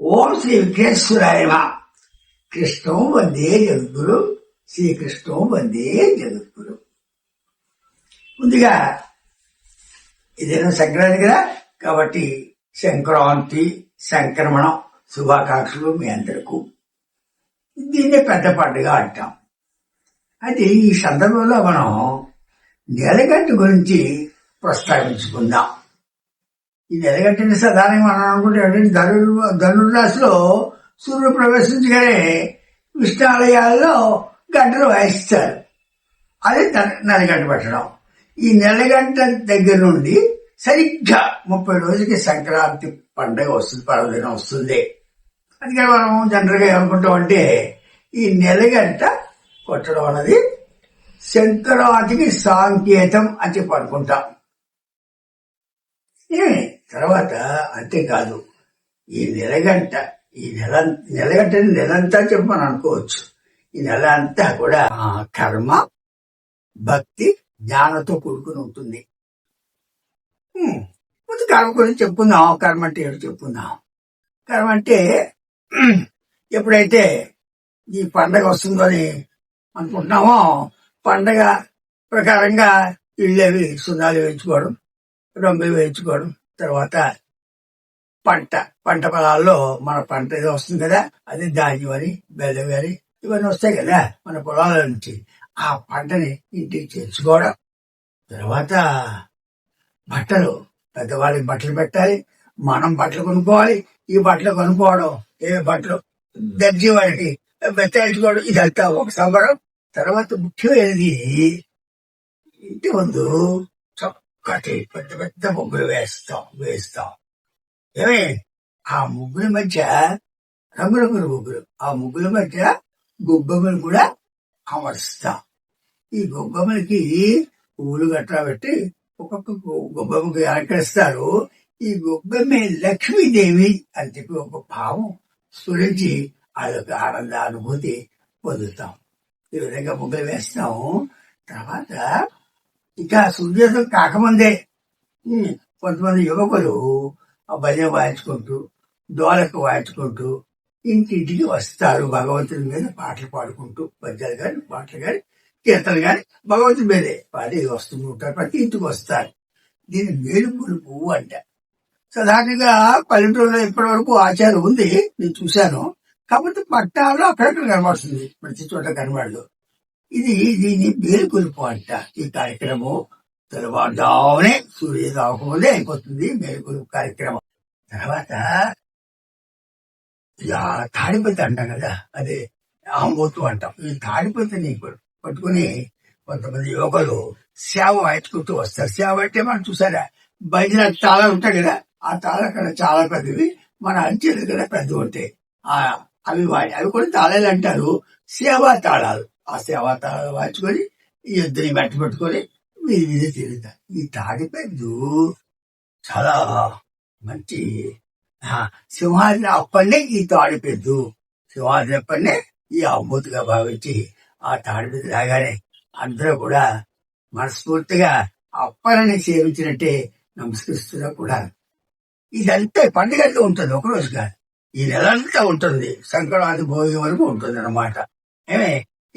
ఓం శ్రీ విఘ్నేశ్వరాయ కృష్ణం వందే జగద్గురు శ్రీకృష్ణం వందే జగద్గురు. ముందుగా ఇదేనా సంక్రాంతి కదా కాబట్టి సంక్రాంతి సంక్రమణం శుభాకాంక్షలు మీ అందరికీ. దీన్నే పెద్ద పండుగ అంటాం. అయితే ఈ సందర్భంలో మనం నెలగంట గురించి ప్రస్తావించుకుందాం. ఈ నెలగంటని సాధారణంగా మనం అనుకుంటే ధను ధనుర్రాశిలో సూర్యుడు ప్రవేశించగానే విష్ణాలయాల్లో గంటలు వాయిస్తారు. అది నెలగంట పెట్టడం. ఈ నెలగంట దగ్గర నుండి సరిగ్గా ముప్పై రోజులకి సంక్రాంతి పండగ వస్తుంది పర్వదినం వస్తుంది. అందుకని మనం జనరల్గా ఏమనుకుంటాం అంటే ఈ నెలగంట కొట్టడం అన్నది సంక్రాంతికి సాంకేతం అని చెప్పి అనుకుంటాం. తర్వాత అంతేకాదు ఈ నెలగంట ఈ నెల నెలగంట నెలంతా చెప్పి అనుకోవచ్చు. ఈ నెల అంతా కూడా కర్మ భక్తి జ్ఞానంతో కూడుకుని ఉంటుంది. ముందు కర్మ గురించి చెప్పుకుందాం. కర్మ అంటే ఏడు చెప్పుకుందాం. కర్మ అంటే ఎప్పుడైతే ఈ పండగ వస్తుందని అనుకుంటున్నామో పండగ ప్రకారంగా ఇళ్ళేవి సున్నాలు వేయించుకోవడం రంగులు వేయించుకోవడం తర్వాత పంట పంట పొలాల్లో మన పంట ఏదో వస్తుంది కదా అది ధాన్యం అని బెల్లం అని ఇవన్నీ వస్తాయి కదా మన పొలాల నుంచి. ఆ పంటని ఇంటికి చేర్చుకోవడం. తర్వాత బట్టలు పెద్దవాళ్ళకి బట్టలు పెట్టాలి మనం బట్టలు కొనుక్కోవాలి ఈ బట్టలు కొనుక్కోవడం ఏ బట్టలు దర్జీ వాడికి బెత్తాయించుకోవడం ఇదంతా ఒక సంబరం. తర్వాత ముఖ్యమైనది ఇంటి ముందు ఒకటి పెద్ద పెద్ద ముగ్గులు వేస్తాం వేస్తాం. ఏమే? ఆ ముగ్గుల మధ్య రంగురంగుల ముగ్గులు. ఆ ముగ్గుల మధ్య గుబ్బమ్మలు కూడా అమరుస్తాం. ఈ గుబ్బమ్మలకి పువ్వులు గట్రా పెట్టి ఒక్కొక్క గుబ్బమ్మకి అలంకరిస్తారు. ఈ గుబ్బమ్మే లక్ష్మీదేవి అని చెప్పి ఒక భావం స్ఫురించి అదొక ఆనంద అనుభూతి పొందుతాం. ఈ విధంగా ముగ్గులు వేస్తాం. తర్వాత ఇక సూర్యోదయం కాకముందే. కొంతమంది యువకులు ఆ భజన వాయించుకుంటూ డోలకు వాయించుకుంటూ ఇంటింటికి వస్తారు భగవంతుని మీద పాటలు పాడుకుంటూ పద్యాలు కానీ పాటలు కానీ కీర్తనలు కానీ భగవంతుని మీదే పాడి వస్తూ ఉంటారు ప్రతి ఇంటికి వస్తారు. దీన్ని మేలుపులు పువ్వు అంట. సాధారణంగా పల్లెటూరులో ఇప్పటి వరకు ఆచారం ఉంది నేను చూశాను. కాబట్టి పట్టాల్లో అక్కడక్కడ కనబడుతుంది ప్రతి చోట కనబడదు. ఇది దీన్ని మేల్కొలుపు అంట. ఈ కార్యక్రమం తెల్లవారుజామునే సూర్యదాహంలో అయిపోతుంది మేల్కొలుపు కార్యక్రమం. తర్వాత ఇలా తాడిపత్రి అంటాం కదా అదే ఆంబోతు అంటాం. ఈ తాడిపతిని పట్టుకుని కొంతమంది యువకులు సేవ ఎత్తుకుంటూ వస్తారు. సేవ అంటే మనం చూసారా బయట తాళాలు ఉంటాయి కదా ఆ తాళాలు అక్కడ చాలా పెద్దవి మన అంచెలు కూడా పెద్దవి ఉంటాయి. ఆ అవి వాడి అవి కూడా తాళాలు అంటారు. సేవా తాళాలు. ఆ సేవా మార్చుకొని ఈ ఇద్దరిని మెట్ట పెట్టుకొని వీధి వీధి తిరుగుతారు. ఈ తాడిపెద్దు చాలా మంచి ఆ, సింహాద్రి అప్పనే ఈ తాడిపెద్దు సింహాద్రి అప్పనే ఈ అమ్మూతిగా భావించి ఆ తాడిపెద్దు రాగానే అందరూ కూడా మనస్ఫూర్తిగా అప్పనని సేవించినట్టే నమస్కరిస్తున్నా కూడా. ఇదంతా పండుగ ఉంటుంది ఒక రోజు కాదు. ఈ నెలంతా ఉంటుంది. సంక్రాంతి భోగి వరకు ఉంటుంది అన్నమాట ఏమే?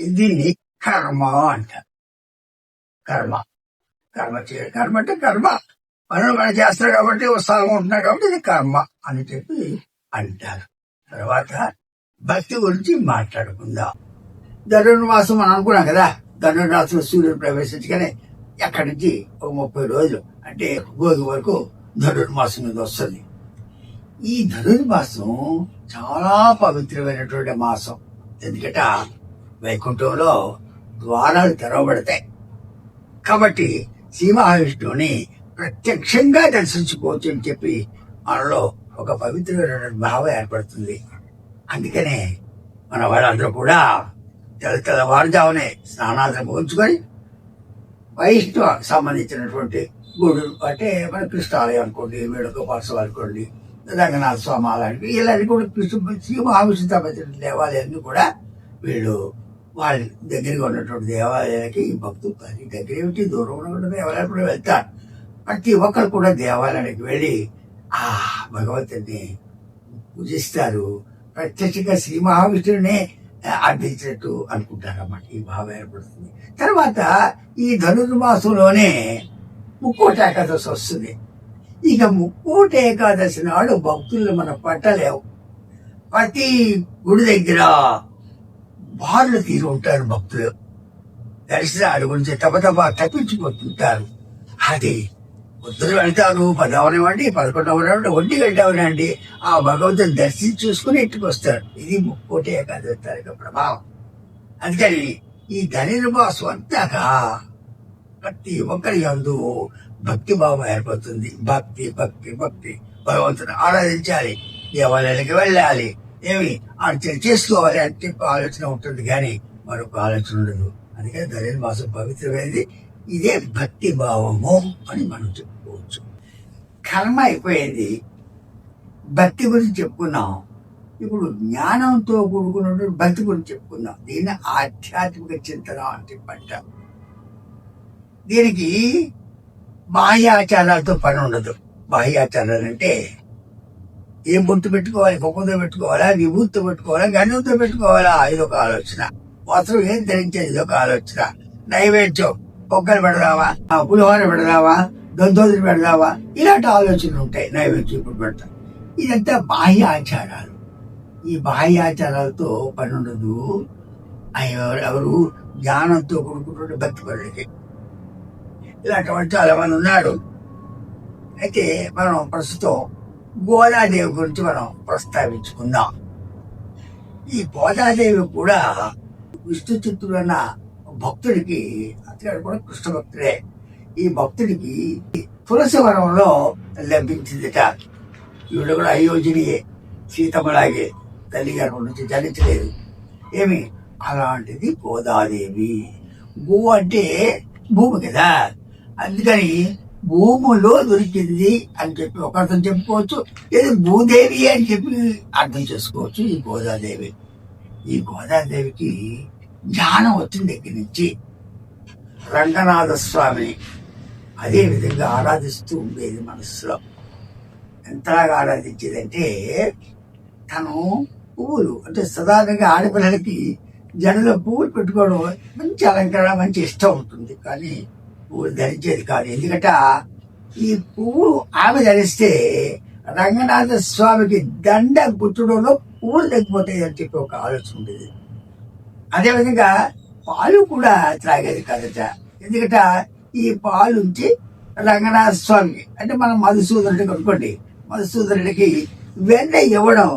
దీన్ని కర్మ అంట. కర్మ. కర్మ చే కర్మ అంటే కర్మ. పనులు మనం చేస్తారు కాబట్టి ఉత్సాహం ఉంటున్నారు కాబట్టి ఇది కర్మ అని చెప్పి అంటారు. తర్వాత భక్తి గురించి మాట్లాడుకుందాం. ధనుర్మాసం మనం అనుకున్నాం కదా. ధనుర్మాసం సూర్యుడు ప్రవేశించగానే ఎక్కడి నుంచి ఒక ముప్పై రోజులు అంటే భోగి వరకు ధనుర్మాసం మీద వస్తుంది. ఈ ధనుర్మాసం చాలా పవిత్రమైనటువంటి మాసం. ఎందుకంటే? వైకుంఠంలో ద్వారాలు తెరవబడతాయి. కాబట్టి శ్రీమహావిష్ణువుని ప్రత్యక్షంగా దర్శించుకోవచ్చు అని చెప్పి మనలో ఒక పవిత్రమైన భావం ఏర్పడుతుంది. అందుకనే మన వాళ్ళందరూ కూడా తెల్ల తెల్లవారుజామునే స్నానాలను ముగించుకొని వైష్ణవ సంబంధించినటువంటి గుడు అంటే మన కృష్ణాలయం అనుకోండి వేణుగోపాల అనుకోండి రంగనాథ స్వామి అలాంటివి ఇలాంటి కూడా కృష్ణ శ్రీ మహావిష్ణు సంబంధించిన దేవాలయాన్ని కూడా వీళ్ళు వాళ్ళ దగ్గరగా ఉన్నటువంటి దేవాలయాలకి ఈ భక్తులు కానీ దగ్గర ఏమిటి దూరం ఉన్న దేవాలయాలు కూడా వెళ్తారు. ప్రతి ఒక్కరు కూడా దేవాలయానికి వెళ్ళి ఆ భగవంతుని పూజిస్తారు. ప్రత్యక్షంగా శ్రీ మహావిష్ణువునే అర్థించినట్టు అనుకుంటారు అన్నమాట ఈ భావం ఏర్పడుతుంది. తర్వాత ఈ ధనుర్మాసంలోనే ముక్కోటి ఏకాదశి వస్తుంది. ఇక ముక్కోటి ఏకాదశి నాడు భక్తులు మన పట్టలేవు. ప్రతి గుడి దగ్గర బార్లు తీరు ఉంటారు భక్తులు. దర్శనాలు గురించి తప తప తప్పించిపోతుంటారు అది పొద్దున వెళ్తారు పదవనివ్వండి పదకొండవనివ్వండి ఒంటి గంటవనండి ఆ భగవంతుని దర్శనం చూసుకుని ఇంటికి వస్తారు ఇది ముక్కోటి ఏకాదశి తారీఖు ప్రభావం. అందుకని ఈ ధనుర్మాసం అంతాక ప్రతి ఒక్కరి అందు భక్తి భావం ఏర్పడుతుంది. భక్తి భక్తి భక్తి. భగవంతుని ఆరాధించాలి. దేవాలయానికి వెళ్ళాలి. ఏమి? అర్చన చేసుకోవాలి అని ఆలోచన ఉంటుంది కానీ మరొక ఆలోచన ఉండదు. అందుకని మాసం పవిత్రమైనది. ఇదే భక్తి భావము అని మనం చెప్పుకోవచ్చు. కర్మ అయిపోయింది. భక్తి గురించి చెప్పుకున్నాం. ఇప్పుడు జ్ఞానంతో కూడుకున్నటువంటి భక్తి గురించి చెప్పుకున్నాం. దీన్ని ఆధ్యాత్మిక చింతన అంటే. పంట దీనికి బాహ్యాచారాలతో పని ఉండదు. బాహ్యాచారాలు అంటే ఏం బొట్టు పెట్టుకోవాలి? కుక్కతో పెట్టుకోవాలా? విభూతితో పెట్టుకోవాలా? గంధంతో పెట్టుకోవాలా? ఇదొక ఆలోచన. వస్త్రం ఏం ధరించేది ఒక ఆలోచన. నైవేద్యం. కుక్కలు పెడదావా పులిహోర పెడదావా దొంతోదిని పెడదావా ఇలాంటి ఆలోచనలు ఉంటాయి. నైవేద్యం ఇప్పుడు పెడతాం. ఇదంతా బాహ్య ఆచారాలు. ఈ బాహ్య ఆచారాలతో పని ఉండదు ఎవరు జ్ఞానంతో కూడుకున్న భక్తి పనులకి ఇలాంటి వాళ్ళు చాలా మంది ఉన్నారు. అయితే మనం ప్రస్తుతం గోదాదేవి గురించి మనం ప్రస్తావించుకుందాం. ఈ గోదాదేవి కూడా విష్ణు చిత్తుడన్న భక్తుడికి అతగాడు కూడా కృష్ణ భక్తుడే. ఈ భక్తుడికి తులసివనంలో లభించిందిట. ఈవిడ కూడా అయోజనీయే సీతమ్మలాగే తల్లిగారు నుంచి జనించలేదు. ఏమి? అలాంటిది గోదాదేవి భూ అంటే భూమి కదా. అందుకని భూములో దొరికింది అని చెప్పి ఒక అర్థం చెప్పుకోవచ్చు. ఇది భూదేవి అని చెప్పి అర్థం చేసుకోవచ్చు. ఈ గోదాదేవి ఈ గోదాదేవికి జ్ఞానం వచ్చిన దగ్గర నుంచి రంగనాథ స్వామిని అదే విధంగా ఆరాధిస్తూ ఉండేది మనసులో ఎంతలాగా ఆరాధించేదంటే తను పువ్వులు అంటే సాధారణంగా ఆడపిల్లలకి జడలో పువ్వులు పెట్టుకోవడం మంచి అలంకరణ మంచి ఇష్టం ఉంటుంది. కానీ పువ్వులు ధరించేది కాదు. ఎందుకంటే ఈ పువ్వు ఆమె ధరిస్తే రంగనాథ స్వామికి దండ గుట్టడంలో పువ్వులు తగ్గిపోతాయి అని చెప్పి ఒక ఆలోచన ఉండేది. అదేవిధంగా పాలు కూడా త్రాగేది కాదట. ఎందుకంటే ఈ పాలు ఉంచి రంగనాథ స్వామి అంటే మనం మధుసూదనుడికి అనుకోండి మధుసూదనుడికి వెన్న ఇవ్వడం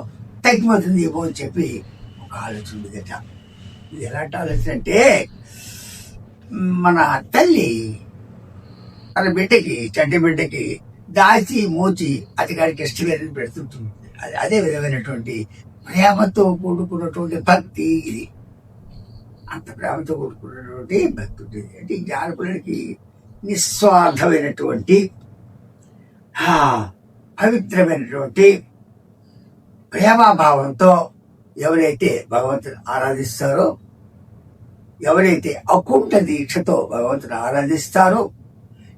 తగ్గిపోతుంది ఏమో అని చెప్పి ఒక ఆలోచన ఉండేదట. ఇది ఎలాంటి ఆలోచన అంటే మన తల్లి తన బిడ్డకి చెడ్డ బిడ్డకి దాచి మోచి అతిగారికి ఇష్టమైన పెడుతుంటుంది. అది అదే విధమైనటువంటి ప్రేమతో కూడుకున్నటువంటి భక్తి ఇది. అంత ప్రేమతో కూడుకున్నటువంటి భక్తి ఉంటుంది. అంటే ఈ నిస్వార్థమైనటువంటి పవిత్రమైనటువంటి ప్రేమాభావంతో ఎవరైతే భగవంతుని ఆరాధిస్తారో ఎవరైతే అకుంఠ దీక్షతో భగవంతుని ఆరాధిస్తారో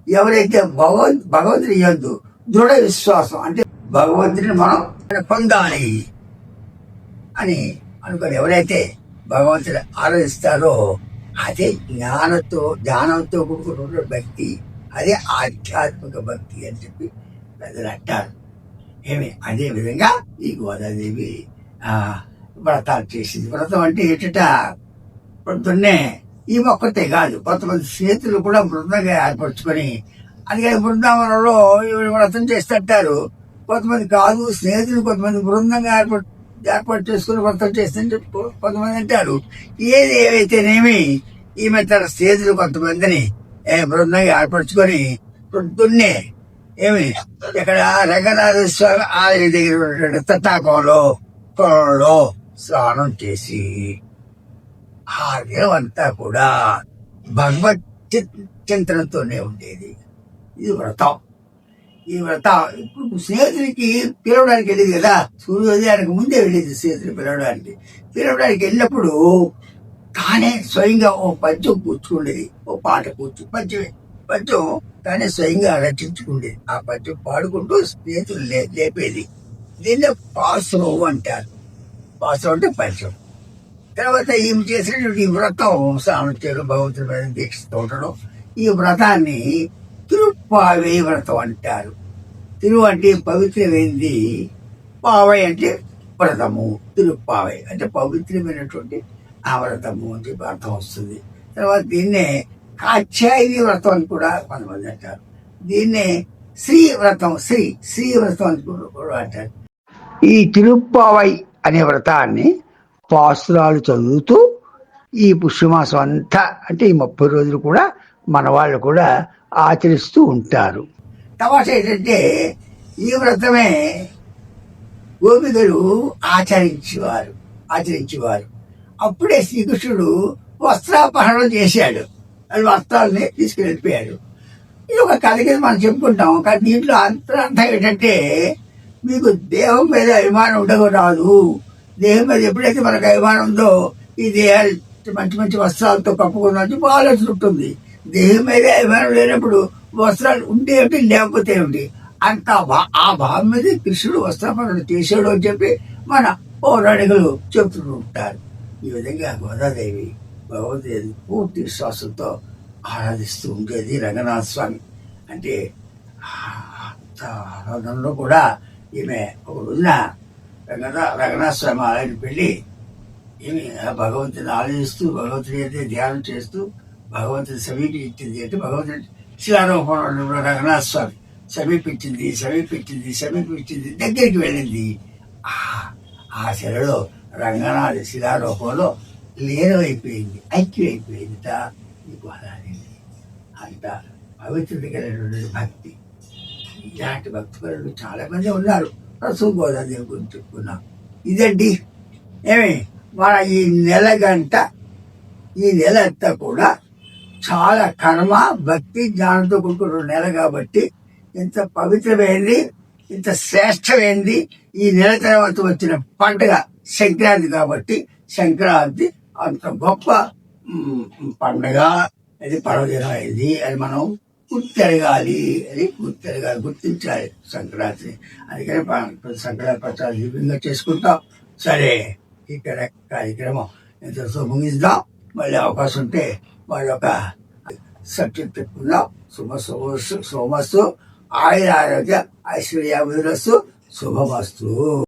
ఎవరైతే భగవద్ భగవంతుని యందు దృఢ విశ్వాసం అంటే భగవంతుని మనం పొందాలి అని అనుకుని ఎవరైతే భగవంతుని ఆరాధిస్తారో అదే జ్ఞానంతో జ్ఞానంతో కూడుకున్న భక్తి అదే ఆధ్యాత్మిక భక్తి అని చెప్పి పెద్దలు అంటారు. ఏమి? అదే విధంగా ఈ గోదాదేవి ఆ వ్రతాలు చేసింది. వ్రతం అంటే ఏటట? పొద్దున్నే ఈ ఒక్కతే కాదు కొంతమంది స్నేహితులు కూడా బృందంగా ఏర్పరచుకొని అందుకే బృందావనంలో వ్రతం చేస్తుంటారు. కొంతమంది కాదు స్నేహితులు కొంతమంది బృందంగా ఏర్పడు ఏర్పాటు చేసుకుని వ్రతం చేస్తుంటే కొంతమంది అంటారు. ఏది ఏవైతేనేమి ఈమె తన స్నేహితులు కొంతమందిని ఏ బృందంగా ఏర్పరచుకొని పొద్దున్నే ఏమి ఇక్కడ రంగనాథ స్వామి ఆలయ దగ్గర తటాకంలో కొలంలో స్నానం చేసి ఆ దినం అంతా కూడా భగవత్ చింతనతోనే ఉండేది. ఇది వ్రతం. ఈ వ్రతం ఇప్పుడు స్నేహితుడికి పిలవడానికి వెళ్ళేది కదా సూర్యోదయానికి ముందే వెళ్ళేది స్నేహితుడు పిలవడానికి. పిలవడానికి వెళ్ళినప్పుడు తానే స్వయంగా ఓ పద్యం కూర్చుండేది ఓ పాట కూర్చు పద్యమే పద్యం తానే స్వయంగా రచించుకుండేది. ఆ పద్యం పాడుకుంటూ స్నేహితులు లే- లేపేది. దీన్ని పాసురోవు అంటారు. పాసురం అంటే పంచం. తర్వాత ఈమె చేసినటువంటి ఈ వ్రతం సామర్థ్యం భగవంతుడి మీద దీక్షతో ఉండడం ఈ వ్రతాన్ని తిరుప్పావే వ్రతం అంటారు. తిరు అంటే పవిత్రమైంది. పావై అంటే వ్రతము. తిరుప్పావై అంటే పవిత్రమైనటువంటి ఆ వ్రతము అని చెప్పి అర్థం వస్తుంది. తర్వాత దీన్నే కాత్యాయని వ్రతం అని కూడా కొంతమంది అంటారు. దీన్నే శ్రీ వ్రతం శ్రీ శ్రీ వ్రతం అని కూడా కూడా అంటారు. ఈ తిరుప్పావై అనే వ్రతాన్ని పాసురాలు చదువుతూ ఈ పుష్యమాసం అంతా అంటే ఈ ముప్పై రోజులు కూడా మన వాళ్ళు కూడా ఆచరిస్తూ ఉంటారు. తమాషా ఏంటంటే ఈ వ్రతమే గోపికలు ఆచరించేవారు ఆచరించేవారు. అప్పుడే శ్రీకృష్ణుడు వస్త్రాపహరణం చేశాడు. అది వస్త్రాలని తీసుకెళ్ళిపోయాడు ఇది ఒక కథ కింద మనం చెప్పుకుంటాం కానీ దీంట్లో అంతరార్థం ఏంటంటే మీకు దేహం మీద అభిమానం ఉండకూడదు. దేహం మీద ఎప్పుడైతే మనకు అభిమానం ఉందో ఈ దేహాలు మంచి మంచి వస్త్రాలతో కప్పుకున్నట్టు చెప్పి ఆలోచన ఉంటుంది. దేహం మీద అభిమానం లేనప్పుడు వస్త్రాలు ఉంటే ఏమిటి లేకపోతే ఏమిటి అంత భా- ఆ భావం మీద కృష్ణుడు వస్త్రాపరణ చేశాడు అని చెప్పి మన పౌరాణికులు చెబుతూ ఉంటారు. ఈ విధంగా గోదాదేవి భగవద్దేవి పూర్తి విశ్వాసంతో ఆరాధిస్తూ ఉండేది రంగనాథ స్వామి. అంటే అంత ఆరాధనలో కూడా ఈమె ఒక రోజున రంగనాథ రంగనాథ స్వామి ఆలయానికి వెళ్ళి ఆ భగవంతుని ఆలోచిస్తూ భగవంతుని అయితే ధ్యానం చేస్తూ భగవంతుని సమీపించింది అంటే భగవంతుని శిలారూపంలో రంగనాథ స్వామి సమీపించింది సమీపించింది సమీపించింది దగ్గరికి వెళ్ళింది. ఆ శిలలో రంగనాథ శిలారూపంలో లీనమైపోయింది ఐక్యమైపోయింది నీకు గోదాదేవి అంత పవిత్రుడికి భక్తి. ఇలాంటి భక్తులు చాలామంది ఉన్నారు. రసూ గోదాదేవి గురించి చెప్పుకున్నాం ఇదండి. ఏమి? మన ఈ నెల గంట ఈ నెల అంతా కూడా చాలా కర్మ భక్తి జ్ఞానంతో కూడుకున్న నెల కాబట్టి ఇంత పవిత్రమైంది ఇంత శ్రేష్టమైంది ఈ నెల తర్వాత వచ్చిన పండుగ సంక్రాంతి కాబట్టి సంక్రాంతి అంత గొప్ప పండుగ. అది పర్వదినం అయింది అది మనం గుర్తెరగాలి అది గుర్తెరగాలి గుర్తించాలి సంక్రాంతిని అందుకని సంక్రాంతి పత్రాలు దీపంగా చేసుకుంటాం. సరే ఇక్కడ కార్యక్రమం ఎంతో ముగిద్దాం మళ్ళీ అవకాశం ఉంటే వాళ్ళ ఒక సబ్జెక్ట్ పెట్టుకుందాం. శుభ శుభ సోమస్సు ఆయుర ఆరోగ్య ఐశ్వర్యాభిరస్సు శుభమస్తు.